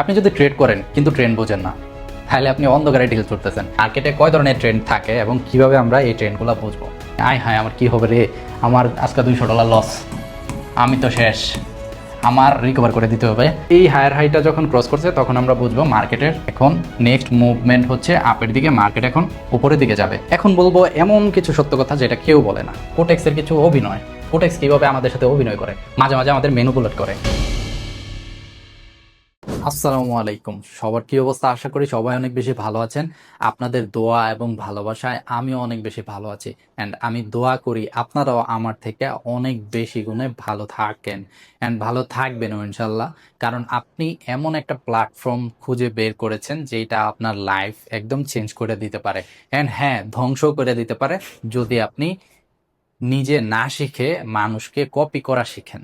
আপনি যদি ট্রেড করেন, কিন্তু ট্রেন্ড বোঝেন না, তাহলে আপনি অন্ধকারে ডিল করতেছেন। মার্কেটে কয় ধরনের ট্রেন্ড থাকে এবং কীভাবে আমরা এই ট্রেন্ডগুলো বুঝব? আয় হায়, আমার কি হবে রে? আমার আজকে দুইশো ডলার লস আমি তো শেষ। আমার রিকভার করে দিতে হবে। এই হায়ার হাইটা যখন ক্রস করছে, তখন আমরা বুঝব মার্কেটের এখন নেক্সট মুভমেন্ট হচ্ছে আপের দিকে মার্কেট এখন উপরের দিকে যাবে। এখন বলব এমন কিছু সত্য কথা যেটা কেউ বলে না। কোটেক্সের কিছু অভিনয়। কোটেক্স কীভাবে আমাদের সাথে অভিনয় করে? মাঝে মাঝে আমাদের মেনুপুলেট করে। আসসালামু আলাইকুম। সবার কি অবস্থা? আশা করি সবাই অনেক বেশি ভালো আছেন। আপনাদের দোয়া এবং ভালোবাসায় আমিও অনেক বেশি ভালো আছি। অ্যান্ড আমি দোয়া করি আপনারাও আমার থেকে অনেক বেশি গুণে ভালো থাকেন। অ্যান্ড ভালো থাকবেন ইনশাল্লাহ কারণ আপনি এমন একটা প্ল্যাটফর্ম খুঁজে বের করেছেন যেটা আপনার লাইফ একদম চেঞ্জ করে দিতে পারে। অ্যান্ড হ্যাঁ ধ্বংস করে দিতে পারে যদি আপনি নিজে না শিখে মানুষকে কপি করা শিখেন।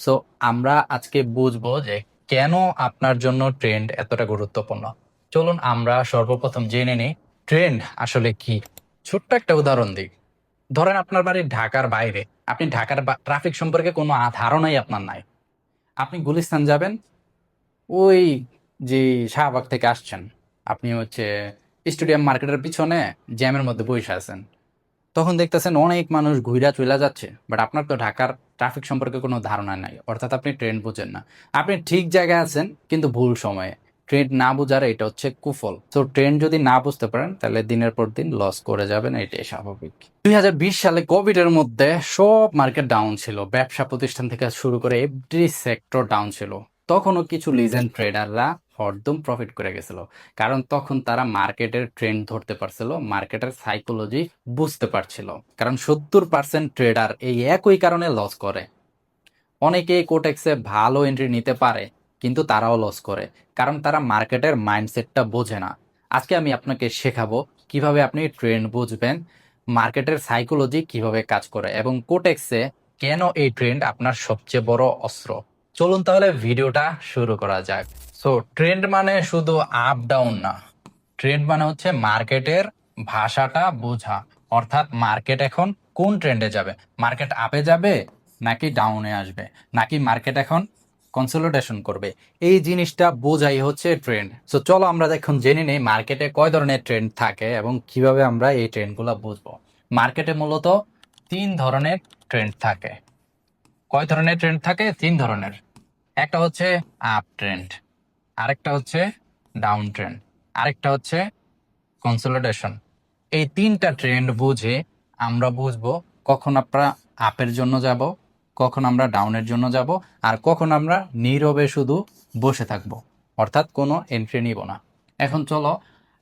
সো আমরা আজকে বুঝব যে কেন আপনার জন্য ট্রেন্ড এতটা গুরুত্বপূর্ণ? চলুন আমরা সর্বপ্রথম জেনে নিই ট্রেন্ড আসলে কি। ছোট্ট একটা উদাহরণ দিই। ধরেন আপনার বাড়ি ঢাকার বাইরে। আপনি ঢাকার ট্রাফিক সম্পর্কে কোনো ধারণাই আপনার নাই। আপনি গুলিস্তান যাবেন। ওই যে শাহবাগ থেকে আসছেন। আপনি হচ্ছে স্টেডিয়াম মার্কেটের পিছনে জ্যামের মধ্যে বসে আছেন। তখন দেখতেছেন অনেক মানুষ ঘুরা চলে যাচ্ছে বাট আপনার তো ঢাকার ট্রাফিক সম্পর্কে কোনো ধারণা নাই, অর্থাৎ আপনি ট্রেন বুঝেন না। আপনি ঠিক জায়গায় আছেন, কিন্তু ভুল সময়ে। ট্রেন না বোঝার এটা হচ্ছে কুফল। তো ট্রেন যদি না বুঝতে পারেন, তাহলে দিনের পর দিন লস করে যাবেন, এটাই স্বাভাবিক। দুই হাজার বিশ সালে কোভিড এর মধ্যে সব মার্কেট ডাউন ছিল, ব্যবসা প্রতিষ্ঠান থেকে শুরু করে এভরি সেক্টর ডাউন ছিল। তখনও কিছু লিজেন্ড ট্রেডাররা হরদম প্রফিট করে গেছিল। কারণ তখন তারা মার্কেটের ট্রেন্ড ধরতে পারছিল মার্কেটের সাইকোলজি বুঝতে পারছিল। কারণ সত্তর পার্সেন্ট ট্রেডার এই একই কারণে লস করে। অনেকে কোটেক্সে ভালো এন্ট্রি নিতে পারে, কিন্তু তারাও লস করে। কারণ তারা মার্কেটের মাইন্ডসেটটা বোঝে না। আজকে আমি আপনাকে শেখাবো কীভাবে আপনি ট্রেন্ড বুঝবেন মার্কেটের সাইকোলজি কীভাবে কাজ করে এবং কোটেক্সে কেন এই ট্রেন্ড আপনার সবচেয়ে বড় অস্ত্র। চলুন তাহলে ভিডিওটা শুরু করা যাক। সো ট্রেন্ড মানে শুধু আপ ডাউন না। ট্রেন্ড মানে হচ্ছে মার্কেটের ভাষাটা বোঝা। অর্থাৎ মার্কেট এখন কোন ট্রেন্ডে যাবে? মার্কেট আপে যাবে নাকি ডাউনে আসবে? নাকি মার্কেট এখন কনসোলিডেশন করবে? এই জিনিসটা বোঝাই হচ্ছে ট্রেন্ড সো চলো আমরা এখন জেনে নেই মার্কেটে কয় ধরনের ট্রেন্ড থাকে এবং কীভাবে আমরা এই ট্রেন্ডগুলো বুঝব। মার্কেটে মূলত তিন ধরনের ট্রেন্ড থাকে। কয় ধরনের ট্রেন্ড থাকে? তিন ধরনের। একটা হচ্ছে আপ ট্রেন্ড আরেকটা হচ্ছে ডাউন ট্রেন্ড আরেকটা হচ্ছে কনসোলিডেশন এই তিনটা ট্রেন্ড বুঝে আমরা বুঝব কখন আমরা আপের জন্য যাব, কখন আমরা ডাউনের জন্য যাব, আর কখন আমরা নীরবে শুধু বসে থাকব। অর্থাৎ কোনো এন্ট্রি নিব না। এখন চলো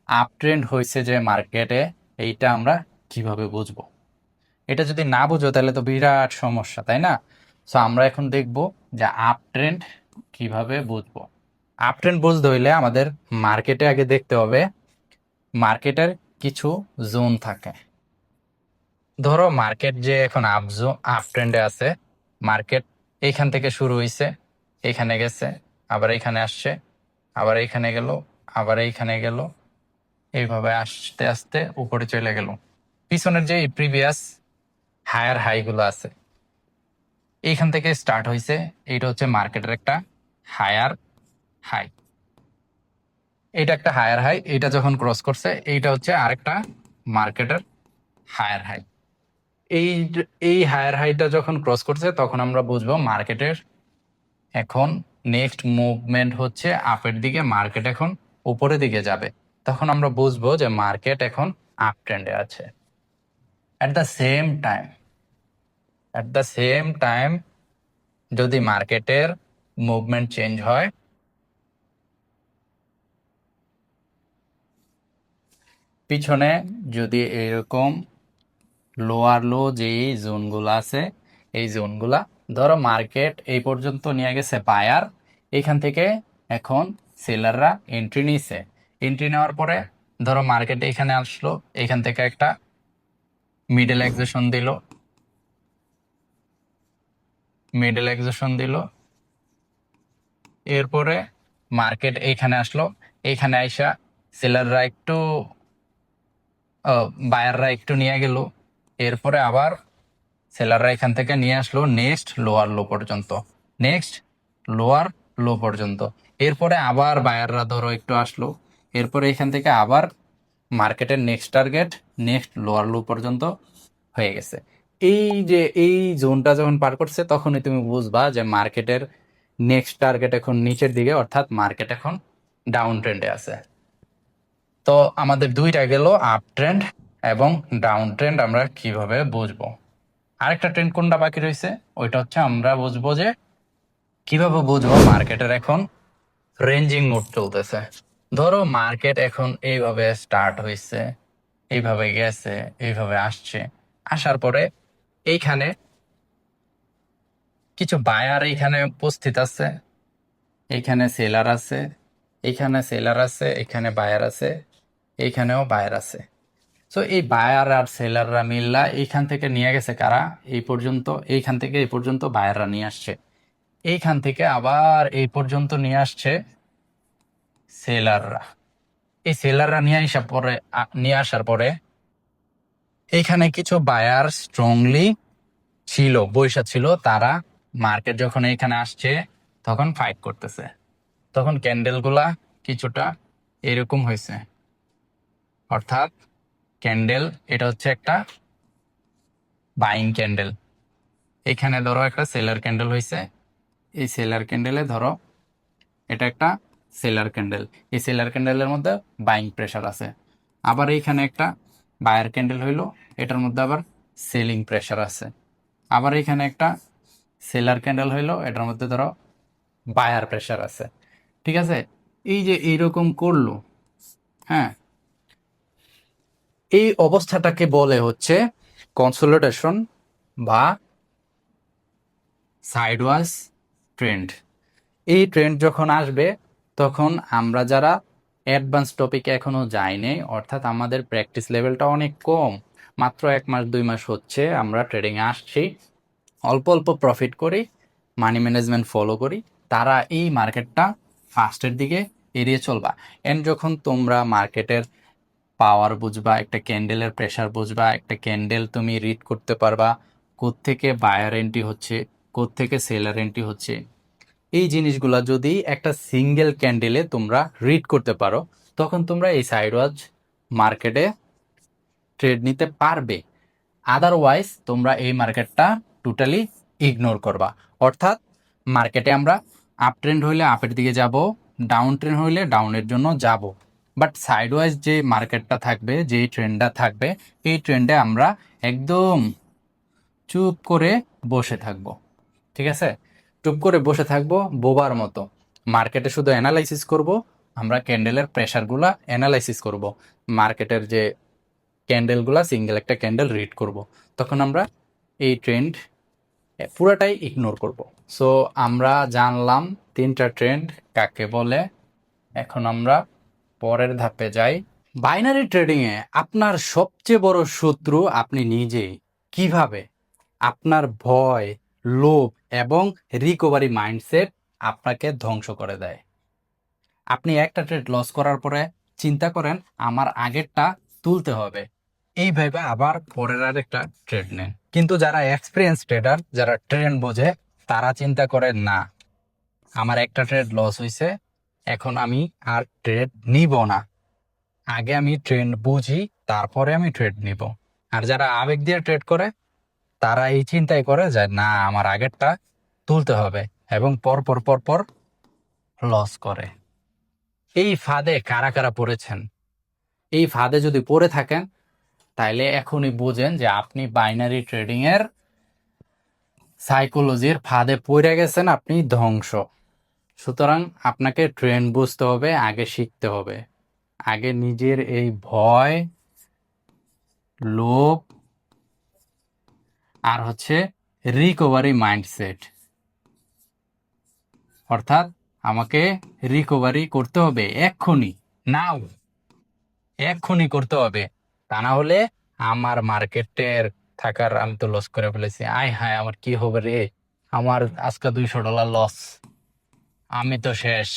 আপ ট্রেন্ড হয়েছে যে মার্কেটে এইটা আমরা কীভাবে বুঝব? এটা যদি না বুঝো তাহলে তো বিরাট সমস্যা, তাই না? সো আমরা এখন দেখব যে আপ ট্রেন্ড কীভাবে বুঝব। আপ ট্রেন্ড বুঝতে হইলে আমাদের মার্কেটে আগে দেখতে হবে মার্কেটের কিছু জোন থাকে। ধরো মার্কেট যে এখন আপ আপ ট্রেন্ডে আছে মার্কেট এইখান থেকে শুরু হয়েছে এইখানে গেছে, আবার এখানে আসছে, আবার এইখানে গেল, আবার এইখানে গেল, এইভাবে আসতে আসতে উপরে চলে গেল। পিছনের যে প্রিভিয়াস হায়ার হাইগুলো আছে, এইখান থেকে স্টার্ট হয়েছে এইটা হচ্ছে মার্কেটের একটা হায়ার হাই এটা একটা হায়ার হাই এটা যখন ক্রস করছে, এইটা হচ্ছে আরেকটা মার্কেটের হায়ার হাই এই এই হায়ার হাইটা যখন ক্রস করছে, তখন আমরা বুঝব মার্কেটের এখন নেক্সট মুভমেন্ট হচ্ছে আপের দিকে মার্কেট এখন উপরের দিকে যাবে। তখন আমরা বুঝব যে মার্কেট এখন আপ ট্রেন্ডে আছে। At the same time at the same time যদি মার্কেটের মুভমেন্ট চেঞ্জ হয় পিছনে যদি এরকম লোয়ার লো যে জোনগুলো আছে, এই জোনগুলা ধরো মার্কেট এই পর্যন্ত নিয়ে গেছে বায়ার এইখান থেকে এখন সেলাররা এন্ট্রি নিছে। এন্ট্রি নেওয়ার পরে ধরো মার্কেট এখানে আসলো, এখান থেকে একটা মিডল এক্সেশন দিল। মিডল এক্সেশন দিল। এরপরে মার্কেট এইখানে আসলো এইখানে আইসা সেলাররা একটু বায়াররা একটু নিয়ে গেল। এরপরে আবার সেলাররা এখান থেকে নিয়ে আসলো নেক্সট লোয়ার লো পর্যন্ত। নেক্সট লোয়ার লো পর্যন্ত। এরপরে আবার বায়াররা ধরো একটু আসলো। এরপরে এখান থেকে আবার মার্কেটের next target next lower low পর্যন্ত হয়ে গেছে। এই যে, এই জোনটা যখন পার করছে, তখনই তুমি বুঝবা যে মার্কেটের নেক্সট টার্গেট এখন নিচের দিকে, অর্থাৎ মার্কেট এখন ডাউন ট্রেন্ডে আছে। তো আমাদের দুইটা গেল আপ ট্রেন্ড এবং ডাউন ট্রেন্ড আমরা কীভাবে বুঝব? আরেকটা ট্রেন্ড কোনটা বাকি রয়েছে? ওইটা হচ্ছে আমরা বুঝব যে কীভাবে বুঝব মার্কেটের এখন রেঞ্জিং মোড চলতেছে। ধরো মার্কেট এখন এইভাবে স্টার্ট হয়েছে এইভাবে গেছে, এইভাবে আসছে। আসার পরে এইখানে কিছু বায়ার এইখানে উপস্থিত আছে। এইখানে সেলার আছে, এইখানে সেলার আছে এখানে বায়ার আছে। এইখানেও বায়ার আছে। সো এই বায়ার আর সেলাররা মিল্লা এইখান থেকে নিয়ে গেছে কারা? এই পর্যন্ত, এইখান থেকে এই পর্যন্ত বায়াররা নিয়ে আসছে। এইখান থেকে আবার এই পর্যন্ত নিয়ে আসছে সেলাররা। এই সেলাররা নিয়ে আসার পরে নিয়ে আসার পরে এইখানে কিছু বায়ার স্ট্রংলি ছিল, বৈশা ছিল, তারা মার্কেট যখন এখানে আসছে, তখন ফাইট করতেছে। তখন ক্যান্ডেলগুলা কিছুটা এরকম হয়েছে। অর্থাৎ ক্যান্ডেল এটা হচ্ছে একটা বাইং ক্যান্ডেল এখানে ধরো একটা সেলার ক্যান্ডেল হয়েছে এই সেলার ক্যান্ডেলে ধরো এটা একটা সেলার ক্যান্ডেল এই সেলার ক্যান্ডেলের মধ্যে বাইং প্রেশার আছে। আবার এইখানে একটা বায়ার ক্যান্ডেল হইল, এটার মধ্যে আবার সেলিং প্রেশার আছে। আবার এখানে একটা সেলার ক্যান্ডেল হইল, এটার মধ্যে ধরো বায়ার প্রেশার আছে। ঠিক আছে? এই যে এইরকম করল হ্যাঁ এই অবস্থাটাকে বলে হচ্ছে কনসোলিডেশন বা সাইডওয়াইজ ট্রেন্ড এই ট্রেন্ড যখন আসবে, তখন আমরা যারা অ্যাডভান্স টপিকে এখনও যাইনি, অর্থাৎ আমাদের প্র্যাকটিস লেভেলটা অনেক কম, মাত্র এক মাস, দুই মাস হচ্ছে, আমরা ট্রেডিংয়ে আসছি, অল্প অল্প প্রফিট করি মানি ম্যানেজমেন্ট ফলো করি, তারা এই মার্কেটটা ফার্স্টের দিকে এড়িয়ে চলবা। এন্ড যখন তোমরা মার্কেটের পাওয়ার বুঝবা, একটা ক্যান্ডেলের প্রেশার বুঝবা, একটা ক্যান্ডেল তুমি রিড করতে পারবা, কোত্থেকে বায়ার এন্ট্রি হচ্ছে, কোত্থেকে সেলার এন্ট্রি হচ্ছে। এই জিনিসগুলা যদি একটা সিঙ্গেল ক্যান্ডেলে তোমরা রিড করতে পারো, তখন তোমরা এই সাইডওয়াজ মার্কেটে ট্রেড নিতে পারবে। আদারওয়াইজ তোমরা এই মার্কেটটা টোটালি ইগনোর করবা। অর্থাৎ মার্কেটে আমরা আপ ট্রেন্ড হইলে আপের দিকে যাব ডাউন ট্রেন্ড হইলে ডাউনের জন্য যাব। বাট সাইডওয়াইজ যে মার্কেটটা থাকবে যেই ট্রেন্ডটা থাকবে, এই ট্রেন্ডে আমরা একদম চুপ করে বসে থাকব। ঠিক আছে? চুপ করে বসে থাকব বোবার মতো। মার্কেটে শুধু অ্যানালাইসিস করব, আমরা ক্যান্ডেলের প্রেশারগুলা অ্যানালাইসিস করব। মার্কেটের যে ক্যান্ডেলগুলা সিঙ্গেল একটা ক্যান্ডেল রিড করব। তখন আমরা এই ট্রেন্ড পুরাটাই ইগনোর করব। সো আমরা জানলাম তিনটা ট্রেন্ড কাকে বলে। এখন আমরা পরের ধাপে যাই। বাইনারি ট্রেডিংয়ে আপনার সবচেয়ে বড় শত্রু আপনি নিজেই। কীভাবে? আপনার ভয়, লোভ এবং রিকভারি মাইন্ডসেট আপনাকে ধ্বংস করে দেয়। আপনি একটা ট্রেড লস করার পরে চিন্তা করেন, আমার আগেরটা তুলতে হবে। এই এইভাবে আবার পরের আরেকটা ট্রেড নেন। কিন্তু যারা এক্সপিরিয়েন্স ট্রেডার যারা ট্রেন্ড বোঝে, তারা চিন্তা করে, না, আমার একটা ট্রেড লস হয়েছে এখন আমি আর ট্রেড নিব না। আগে আমি ট্রেন্ড বুঝি, তারপরে আমি ট্রেড নিব। আর যারা আবেগ দিয়ে ট্রেড করে, তারা এই চিন্তাই করে যে, না, আমার আগেরটা তুলতে হবে। এবং পর পর পর পর লস করে। এই ফাঁদে কারা কারা পড়েছেন? এই ফাঁদে যদি পড়ে থাকেন, তাইলে এখনই বুঝেন যে, আপনি বাইনারি ট্রেডিং এর সাইকোলজির ফাঁদে পড়ে গেছেন, আপনি ধ্বংস। সুতরাং আপনাকে ট্রেন্ড বুঝতে হবে, আগে শিখতে হবে। আগে নিজের এই ভয়, লোভ, আর হচ্ছে রিকভারি মাইন্ডসেট অর্থাৎ আমাকে রিকভারি করতে হবে এক্ষুনি, নাও। এক্ষুনি করতে হবে। তা না হলে আমার মার্কেটের থাকার আমি তো লস করে ফেলেছি। আয় হায়, আমার কি হবে রে? আমার আজকে দুইশো ডলার লস আমি তো শেষ।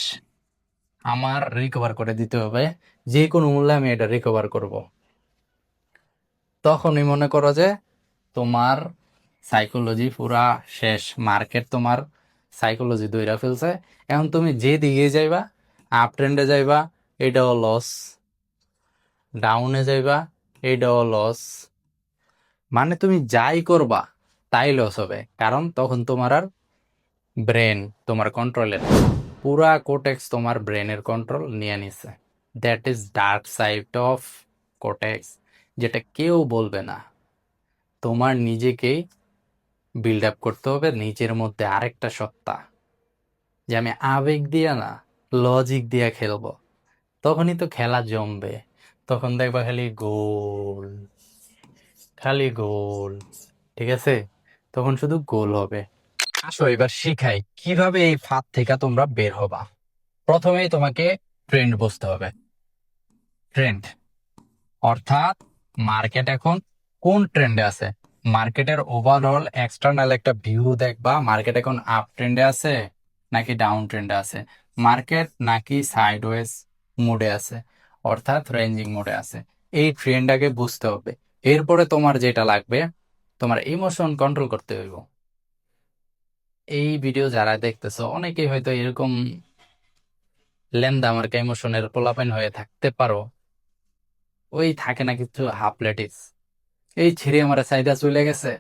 আমার রিকভার করে দিতে হবে। যে কোনো মূল্যে আমি এটা রিকভার করব। তখনই মনে করো যে তোমার সাইকোলজি পুরা শেষ। মার্কেট তোমার সাইকোলজি দইরা ফেলছে। এখন তুমি যে দিকে যাইবা আপ ট্রেন্ডে যাইবা, এটাও লস ডাউনে যাইবা, এটাও লস মানে তুমি যাই করবা, তাই লস হবে। কারণ তখন তোমার আর ব্রেন তোমার কন্ট্রোলে নেই। পুরা কোটেক্স তোমার ব্রেনের কন্ট্রোল নিয়ে নিছে। That is dark side of Quotex যেটা কেউ বলবে না। তোমার নিজেকেই বিল্ড আপ করতে হবে নিজের মধ্যে আরেকটা সত্তা। যে আমি আবেগ দিয়া না লজিক দিয়া খেলব। তখনই তো খেলা জমবে। তখন দেখবা খালি গোল খালি গোল ঠিক আছে? তখন শুধু গোল হবে। আসো এবার শিখাই, কীভাবে এই ফাঁদ থেকে তোমরা বের হবা? প্রথমেই তোমাকে ট্রেন্ড বুঝতে হবে। ট্রেন্ড অর্থাৎ মার্কেট এখন কোন ট্রেন্ডে আছে? মার্কেটের ওভারঅল এক্সটার্নাল একটা ভিউ দেখবা মার্কেট এখন আপ ট্রেন্ডে আছে নাকি ডাউন ট্রেন্ডে আছে? মার্কেট নাকি সাইডওয়েজ মোডে আছে, অর্থাৎ রেঞ্জিং মোডে আছে। এই ট্রেন্ডটাকে বুঝতে হবে। এরপরে তোমার যেটা লাগবে, তোমার ইমোশন কন্ট্রোল করতে হইব। এই ভিডিও যারা দেখতেছো, অনেকেই হয়তো এরকম লেন্দা মার্কা ইমোশনের পোলাপাইন হয়ে থাকতে পারো। ওই থাকে না কিছু হাফ লেটিস এই ছেড়ে আমার চাহিদা চলে গেছে।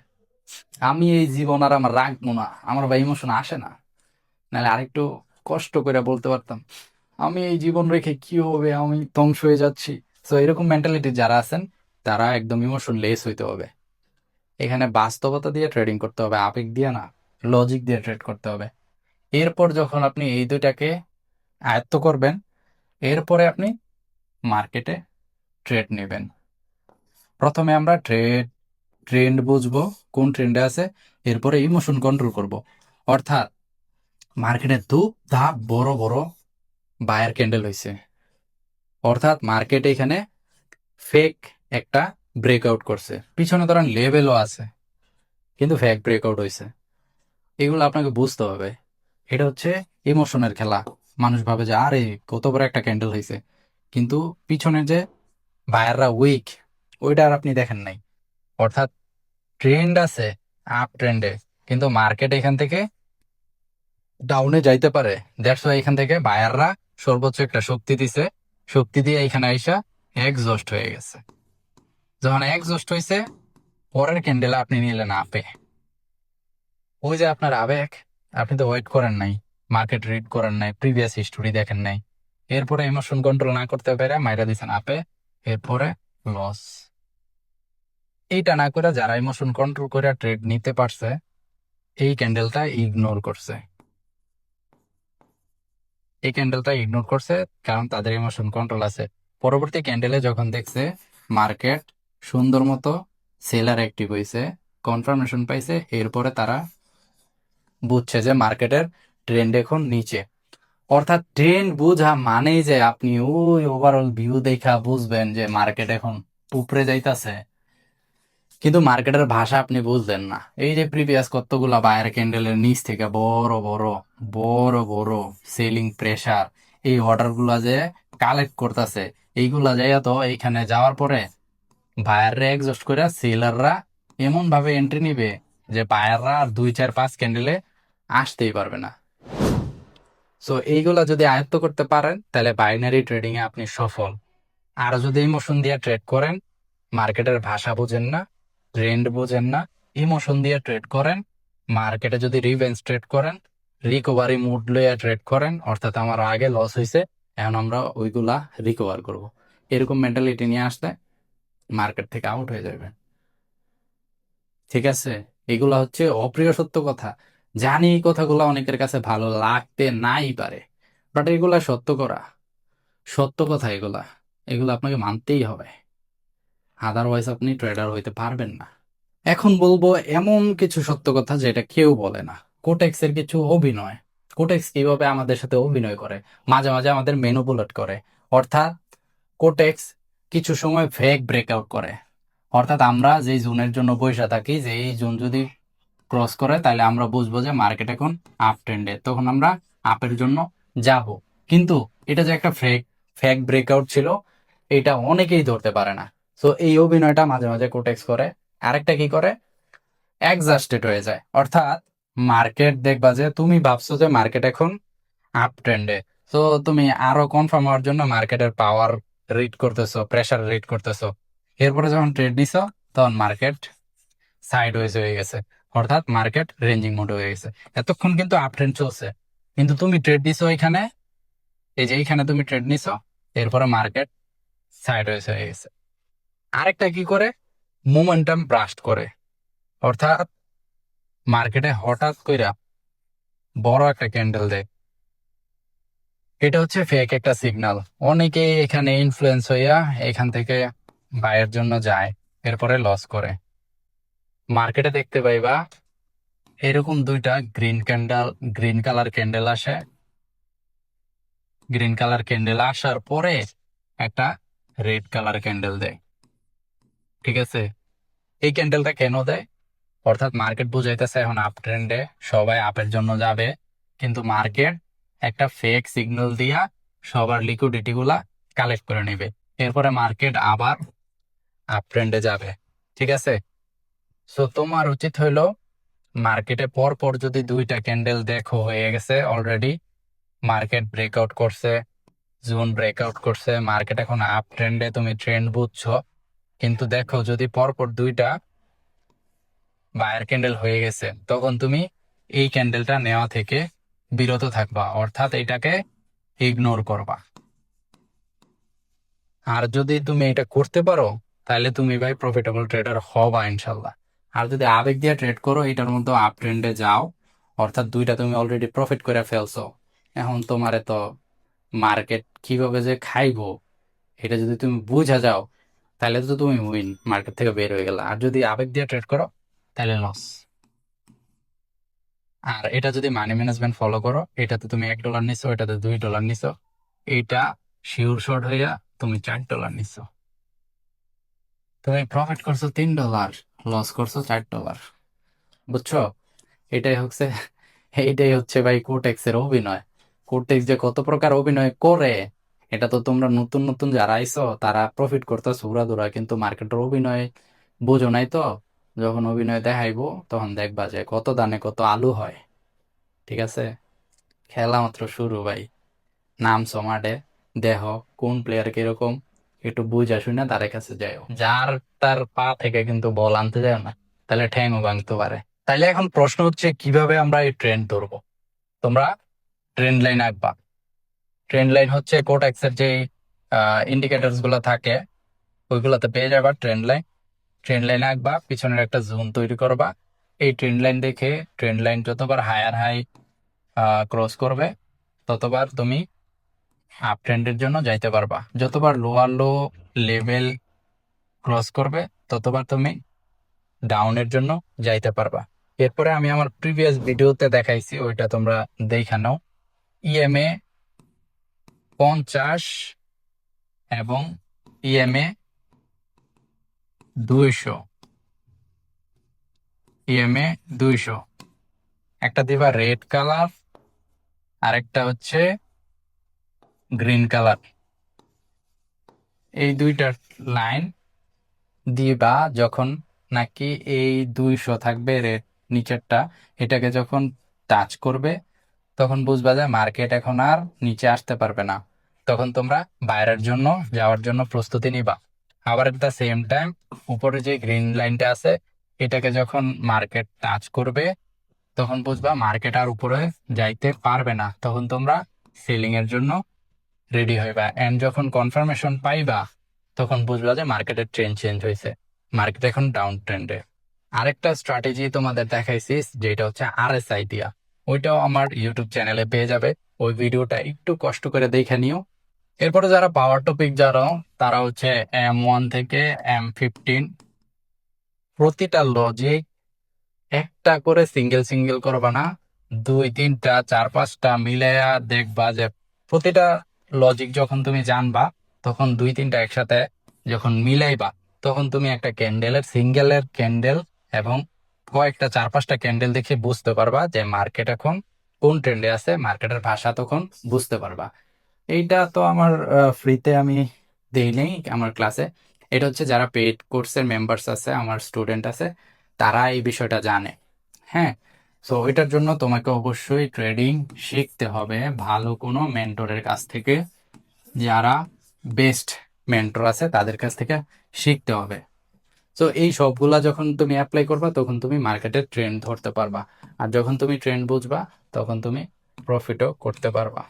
আমি এই জীবন আর আমার রাখব না। আমার ভাই ইমোশন আসে না। নাহলে আরেকটু কষ্ট করে বলতে পারতাম, আমি এই জীবন রেখে কি হবে? আমি ধ্বংস হয়ে যাচ্ছি। তো এরকম মেন্টালিটি যারা আছেন, তারা একদম ইমোশন লেস হইতে হবে। এখানে বাস্তবতা দিয়ে ট্রেডিং করতে হবে, আবেগ দিয়ে না। লজিক দিয়ে ট্রেড করতে হবে। এরপর যখন আপনি এই দুইটাকে আয়ত্ত করবেন, এরপরে আপনি মার্কেটে ট্রেড নেবেন। প্রথমে আমরা ট্রেড ট্রেন্ড বুঝব, কোন ট্রেন্ডে আছে, এরপরে ইমোশন কন্ট্রোল করব। অর্থাৎ মার্কেটে ধূপ, ধাপ, বড় বড় বায়ার ক্যান্ডেল হয়েছে অর্থাৎ মার্কেট এখানে ফেক একটা ব্রেকআউট করছে। পিছনে ধরেন লেভেলও আছে, কিন্তু ফেক ব্রেকআউট হয়েছে এগুলো আপনাকে বুঝতে হবে। এটা হচ্ছে ইমোশনের খেলা। মানুষ ভাবে যে, আরে, কত বড় একটা ক্যান্ডেল হয়েছে কিন্তু পিছনে যে বায়াররা উইক ওইটা আর আপনি দেখেন নাই। অর্থাৎ ট্রেন্ড আছে আপ ট্রেন্ডে কিন্তু মার্কেট এখান থেকে ডাউনে যাইতে পারে। ওয়াই এখান থেকে বায়াররা সর্বোচ্চ একটা শক্তি দিছে। শক্তি দিয়ে এখানে আইসা এক্সস্ট হয়ে গেছে। যখন এক্সস্ট হয়েছে পরের ক্যান্ডেল আপনি নিলেন আপে ওই যে আপনার আবেগ, আপনি তো ওয়েট করেন নাই মার্কেট রিড করেন নাই প্রিভিয়াস হিস্টোরি দেখেন নাই। এরপরে ইমোশন কন্ট্রোল না করতে পেরে মাইরা দিছেন আপে, এরপরে লস এইটা না করে যারা ইমোশন কন্ট্রোল করে ট্রেড নিতে পারছে, এই ক্যান্ডেলটা ইগনোর করছে। এই ক্যান্ডেলটা ইগনোর করছে কারণ তাদের ইমোশন কন্ট্রোল আছে। পরবর্তী ক্যান্ডেলে যখন দেখছে মার্কেট সুন্দর মতো সেলার অ্যাক্টিভ হয়েছে কনফার্মেশন পাইছে, এরপরে তারা বুঝছে যে মার্কেটের ট্রেন্ড এখন নিচে। অর্থাৎ ট্রেন্ড বোঝা মানেই যে আপনি ওই ওভারঅল ভিউ দেখা বুঝবেন যে মার্কেট এখন উপরে যাইতাছে। কিন্তু মার্কেটের ভাষা আপনি বুঝলেন না। এই যে প্রিভিয়াস কতগুলা বায়ার ক্যান্ডেলের নিচ থেকে বড় বড় বড় বড় সেলিং প্রেসার এই অর্ডারগুলা যে কালেক্ট করতেছে, এইগুলা যাইয়া তো এইখানে যাওয়ার পরে বায়াররা এক্সস্ট করে সেলাররা এমন ভাবে এন্ট্রি নিবে যে বায়াররা আর দুই, চার, পাঁচ ক্যান্ডেলে আসতেই পারবে না। সো এইগুলা যদি আয়ত্ত করতে পারেন, তাহলে বাইনারি ট্রেডিং এ আপনি সফল। আর যদি ইমোশন দিয়ে ট্রেড করেন মার্কেটের ভাষা বোঝেন না ট্রেন্ড বোঝেন না ইমোশন দিয়ে ট্রেড করেন মার্কেটে যদি রিভেন্স ট্রেড করেন রিকভারি মুড লইয়া ট্রেড করেন, অর্থাৎ আমার আগে লস হয়েছে এখন আমরা ওইগুলা রিকভার করব। এরকম মেন্টালিটি নিয়ে আসলে মার্কেট থেকে আউট হয়ে যাবে। ঠিক আছে? এগুলা হচ্ছে অপ্রিয় সত্য কথা। জানি কথাগুলো অনেকের কাছে ভালো লাগতে নাই পারে বাট এগুলা সত্য করা। সত্য কথা এগুলা, এগুলো আপনাকে মানতেই হবে। আদারওয়াইজ আপনি ট্রেডার হইতে পারবেন না। এখন বলব এমন কিছু সত্য কথা যেটা কেউ বলে না। কোটেক্স এর কিছু অভিনয়। কোটেক্স কীভাবে আমাদের সাথে অভিনয় করে? মাঝে মাঝে আমাদের মেনুপুলেট করে। অর্থাৎ কোটেক্স কিছু সময় ফেক ব্রেকআউট করে। অর্থাৎ আমরা যেই জোনের জন্য বসে থাকি যে এই জোন যদি ক্রস করে, তাহলে আমরা বুঝব যে মার্কেট এখন আপ ট্রেন্ডে তখন আমরা আপের জন্য যাব। কিন্তু এটা যে একটা ফেক ফেক ব্রেকআউট ছিল, এটা অনেকেই ধরতে পারে না। সো এই অভিনয়টা মাঝে মাঝে কোটেক্স করে। আরেকটা কি করে? এক্সাস্টেড হয়ে যায়। অর্থাৎ মার্কেট দেখবা যে তুমি ভাবছ যে মার্কেট এখন আপ ট্রেন্ডে তো তুমি আরও কনফার্ম হওয়ার জন্য মার্কেটের পাওয়ার রিড করতেছো প্রেসার রিড করতেছো। এরপরে যখন ট্রেড নিছো, তখন মার্কেট সাইড ওয়েজ হয়ে গেছে। অর্থাৎ মার্কেট রেঞ্জিং মোড হয়ে গেছে। এতক্ষণ কিন্তু আপ ট্রেন্ড চলছে। কিন্তু তুমি ট্রেড নিছো এখানে, এই যে এইখানে তুমি ট্রেড নিছো, এরপরে মার্কেট সাইড হয়ে গেছে। আরেকটা কি করে? মোমেন্টাম ব্রাস্ট করে। অর্থাৎ মার্কেটে হঠাৎ কইরা বড় একটা ক্যান্ডেল দেয়। এটা হচ্ছে ফেক একটা সিগন্যাল অনেকে এখানে ইনফ্লুয়েন্স হইয়া এখান থেকে বায়ের জন্য যায়, এরপরে লস করে। মার্কেটে দেখতে পাইবা, এরকম দুইটা green candle green colour candle আসে। গ্রিন কালার ক্যান্ডেল আসার পরে একটা রেড কালার ক্যান্ডেল দেয়। ঠিক আছে? এই ক্যান্ডেলটা কেন দেয়? অর্থাৎ মার্কেট বুঝাইতেছে এখন আপ ট্রেন্ডে সবাই আপের জন্য যাবে। কিন্তু মার্কেট একটা ফেক সিগন্যাল দিয়া সবার লিকুইডিটি গুলা কালেক্ট করে নেবে। এরপরে মার্কেট আবার আপ ট্রেন্ডে যাবে। ঠিক আছে? সো তোমার উচিত হইল মার্কেটে পর পর যদি দুইটা ক্যান্ডেল দেখো, হয়ে গেছে অলরেডি মার্কেট ব্রেকআউট করছে জোন ব্রেকআউট করছে মার্কেট এখন আপ ট্রেন্ডে তুমি ট্রেন্ড বুঝছ। কিন্তু দেখো, যদি পরপর দুইটা বায়ার ক্যান্ডেল হয়ে গেছে, তখন তুমি এই ক্যান্ডেলটা নেওয়া থেকে বিরত থাকবা, অর্থাৎ এটাকে ইগনোর করবা। আর যদি তুমি এটা করতে পারো, তাহলে তুমি ভাই প্রফিটেবল ট্রেডার হবা ইনশাল্লাহ। আর যদি আবেগ দিয়ে ট্রেড করো, এটার মধ্যে আপ ট্রেন্ডে যাও। অর্থাৎ দুইটা তুমি অলরেডি প্রফিট করে ফেলছো। এখন তোমারে তো মার্কেট কীভাবে যে খাইবো, এটা যদি তুমি বুঝা যাও, তাহলে তো তুমি উইন মার্কেট থেকে বের হয়ে গেলা। আর যদি আবেগ দিয়ে ট্রেড করো, তাহলে লস আর এটা যদি মানি ম্যানেজমেন্ট ফলো করো, এটাতে তুমি এক ডলার নিছো, এটাতে দুই ডলার নিছো। এইটা শিওর শর্ট হইয়া তুমি চার ডলার নিছো। তুমি প্রফিট করছ তিন ডলার লস করছ চার ডলার। বুঝছ? এটাই হচ্ছে এইটাই হচ্ছে ভাই কোটেক্স এর অভিনয়। কোটেক্স যে কত প্রকার অভিনয় করে, এটা তো তোমরা নতুন নতুন যারা আইছো, তারা প্রফিট করতেছো উড়াদুরা কিন্তু মার্কেটের অভিনয় বোঝো নাই তো। যখন অভিনয় দেখাইবো, তখন দেখবা যে কত দানে কত আলু হয়। ঠিক আছে? খেলা মাত্র শুরু ভাই। নাম সমাটে, দেহ, কোন প্লেয়ার কীরকম একটু বুঝা শুনে তার কাছে যাও যার তার পা থেকে কিন্তু বল আনতে যায় না, তাহলে ঠ্যাংও ভাঙতে পারে। তাইলে এখন প্রশ্ন হচ্ছে, কীভাবে আমরা এই ট্রেন্ড ধরবো? তোমরা ট্রেন্ড লাইন আঁকবা। ট্রেন্ড লাইন হচ্ছে কোটাক্সের যে ইন্ডিকেটরসগুলো থাকে, ওইগুলোতে পেয়ে যাবা ট্রেন্ড লাইন। ট্রেন্ড লাইন আঁকবা, পিছনের একটা জোন তৈরি করবা। এই ট্রেন্ড লাইন দেখে ট্রেন্ড লাইন যতবার হায়ার হাই ক্রস করবে, ততবার তুমি আপ ট্রেন্ডের জন্য যাইতে পারবা। যতবার লোয়ার লো লেভেল ক্রস করবে, ততবার তুমি ডাউনের জন্য যাইতে পারবা। এরপরে আমি আমার প্রিভিয়াস ভিডিওতে দেখাইছি, ওইটা তোমরা দেখে নাও। ইএমএ পঞ্চাশ এবং ইএমএ দুইশো। ইএমএ দুইশো। একটা দিবা রেড কালার আরেকটা হচ্ছে গ্রিন কালার। এই দুইটা লাইন দিবা যখন নাকি এই দুইশো থাকবে রেড নিচেরটা। এটাকে যখন টাচ করবে, তখন বুঝবা যে মার্কেট এখন আর নিচে আসতে পারবে না। তখন তোমরা বাইরের জন্য, যাওয়ার জন্য প্রস্তুতি নিবা। আবার এট দ্য সেম টাইম উপরে যে গ্রিন লাইনটা আছে, এটাকে যখন মার্কেট টাচ করবে, তখন বুঝবা মার্কেট আর উপরে যাইতে পারবে না। তখন তোমরা সেলিং এর জন্য রেডি হইবা। এন্ড যখন কনফার্মেশন পাইবা, তখন বুঝবা যে মার্কেটের ট্রেন্ড চেঞ্জ হয়েছে মার্কেট এখন ডাউন ট্রেন্ডে আরেকটা স্ট্র্যাটেজি তোমাদের দেখাইছি, যেটা হচ্ছে আর এস আইডিয়া ওইটাও আমার ইউটিউব চ্যানেলে পেয়ে যাবে। ওই ভিডিওটা একটু কষ্ট করে দেখে নিও। এরপরে যারা পাওয়ার টপিক যারা, তারা হচ্ছে এম ওয়ান থেকে এম ফিফটিন প্রতিটা লজিক একটা করে সিঙ্গেল সিঙ্গেল করবা না। দুই, তিনটা, চার, পাঁচটা মিলাইয়া দেখবা যে প্রতিটা লজিক যখন তুমি জানবা, তখন দুই তিনটা একসাথে যখন মিলাইবা, তখন তুমি একটা ক্যান্ডেলের সিঙ্গেলের ক্যান্ডেল এবং কয়েকটা, চার পাঁচটা ক্যান্ডেল দেখে বুঝতে পারবা যে মার্কেট এখন কোন ট্রেন্ডে আছে মার্কেটের ভাষা তখন বুঝতে পারবা। এইটা তো আমার ফ্রিতে আমি দেই নেই আমার ক্লাসে এটা হচ্ছে যারা পেড কোর্সের মেম্বার্স আছে, আমার স্টুডেন্ট আছে, তারা এই বিষয়টা জানে। হ্যাঁ? সো এটার জন্য তোমাকে অবশ্যই ট্রেডিং শিখতে হবে ভালো কোনো মেন্টরের কাছ থেকে, যারা বেস্ট মেন্টর আছে তাদের কাছ থেকে শিখতে হবে। সো এই সবগুলা যখন তুমি অ্যাপ্লাই করবা, তখন তুমি মার্কেটের ট্রেন্ড ধরতে পারবা। আর যখন তুমি ট্রেন্ড বুঝবা, তখন তুমি প্রফিটও করতে পারবা।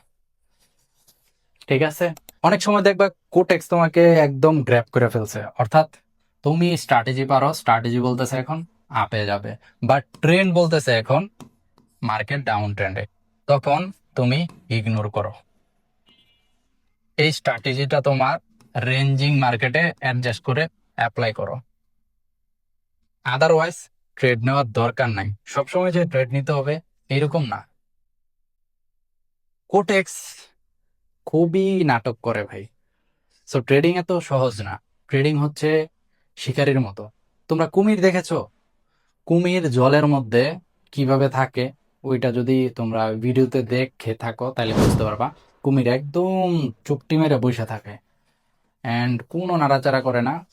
ঠিক আছে? অনেক সময় দেখবা কোটেক্স তোমাকে একদম গ্র্যাপ করে ফেলছে। অর্থাৎ, তুমি স্ট্র্যাটেজি পারো স্ট্র্যাটেজি বলতেছে এখন। আপে যাবে। বাট ট্রেন্ড বলতেছে এখন মার্কেট ডাউন ট্রেন্ডে তখন তুমি ইগনোর করো। এই স্ট্র্যাটেজিটা তোমার রেঞ্জিং মার্কেটে অ্যাডজাস্ট করে অ্যাপ্লাই করো। আদারওয়াইজ ট্রেড নেওয়ার দরকার নাই। সবসময় যে ট্রেড নিতে হবে, এরকম না। কোটেক্স খুবই নাটক করে ভাই। সো ট্রেডিং এত সহজ না। ট্রেডিং হচ্ছে শিকারির মতো। তোমরা কুমির দেখেছ? কুমির জলের মধ্যে কীভাবে থাকে, ওইটা যদি তোমরা ভিডিওতে দেখে থাকো, তাহলে বুঝতে পারবা। কুমির একদম চুপটি মেরে বসে থাকে। অ্যান্ড কোনো নাড়াচাড়া করে না।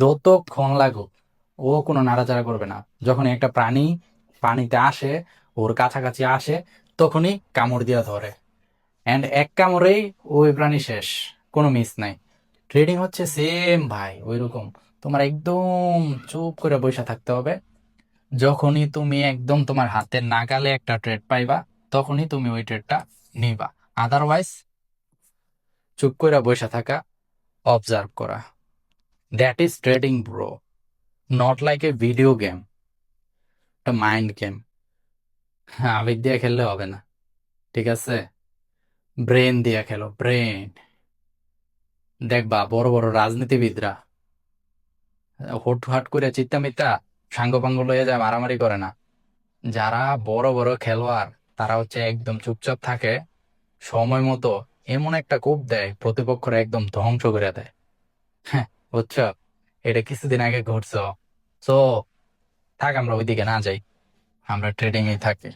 যতক্ষণ লাগুক, ও কোনো নাড়াচাড়া করবে না। যখন একটা প্রাণী পানিতে আসে, ওর কাছাকাছি আসে, তখনই কামড় দিয়ে ধরে। অ্যান্ড এক কামড়েই ওই প্রাণী শেষ। কোনো মিস নাই। ট্রেডিং হচ্ছে সেম ভাই ওই রকম তোমার একদম চুপ করে বসে থাকতে হবে। যখনই তুমি একদম তোমার হাতের নাগালে একটা ট্রেড পাইবা, তখনই তুমি ওই ট্রেডটা নিবা। আদারওয়াইজ চুপ করে বসে থাকা অবজার্ভ করা। That is trading bro not like a video game একটা মাইন্ড গেম আবেগ দিয়ে খেললে হবে না। ঠিক আছে? ব্রেন দিয়ে খেলো ব্রেন দেখবা, বড় বড় রাজনীতিবিদরা হুট হাট করে চিত্তা মিত্তা সাঙ্গ পাঙ্গ লয়ে যায়, মারামারি করে না। যারা বড় বড় খেলোয়াড়, তারা হচ্ছে একদম চুপচাপ থাকে, সময় মতো এমন একটা কোপ দেয়, প্রতিপক্ষরা একদম ধ্বংস করে দেয়। হ্যাঁ বুঝছ? এটা কিছুদিন আগে ঘটছ। তো থাক আমরা ওইদিকে না যাই। আমরা ট্রেডিং এ থাকি।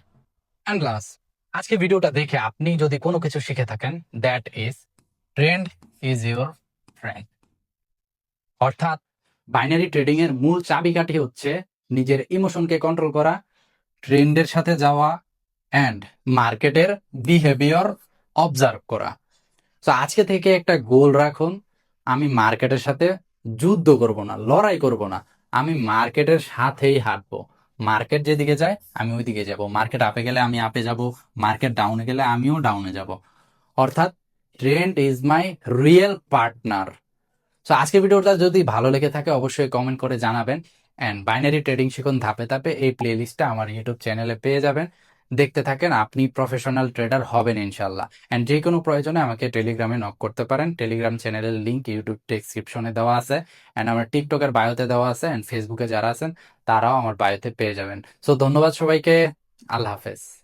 অ্যান্ড লাস্ট আজকে ভিডিওটা দেখে আপনি যদি কোনো কিছু শিখে থাকেন that is trend is your friend অর্থাৎ বাইনারি ট্রেডিং এর মূল চাবিকাঠি হচ্ছে নিজের ইমোশনকে কন্ট্রোল করা ট্রেন্ডের সাথে যাওয়া অ্যান্ড মার্কেটের বিহেভিয়ার অবজার্ভ করা। তো আজকে থেকে একটা গোল রাখুন, আমি মার্কেটের সাথে যুদ্ধ করব না, লড়াই করব না, আমি মার্কেটের সাথেই হাঁটবো। মার্কেট যেদিকে যায়, আমি ওইদিকে যাব। মার্কেট আপে গেলে আমি আপে যাব মার্কেট ডাউনে গেলে আমিও ডাউনে যাব। অর্থাৎ trend is my real partner তো আজকে ভিডিওটা যদি ভালো লেগে থাকে, অবশ্যই কমেন্ট করে জানাবেন। অ্যান্ড বাইনারি ট্রেডিং শিখুন ধাপে ধাপে এই প্লেলিস্টটা আমার ইউটিউব চ্যানেলে পেয়ে যাবেন। দেখতে থাকেন, আপনি প্রফেশনাল ট্রেডার হবেন ইনশাল্লাহ অ্যান্ড যে কোনো প্রয়োজনে আমাকে টেলিগ্রামে নক করতে পারেন। টেলিগ্রাম চ্যানেলের লিঙ্ক ইউটিউব ডেসক্রিপশনে দেওয়া আছে। অ্যান্ড আমার টিকটকের বায়োতে দেওয়া আছে। অ্যান্ড ফেসবুকে যারা আছেন, তারাও আমার বায়োতে পেয়ে যাবেন। সো ধন্যবাদ সবাইকে। আল্লাহ হাফেজ।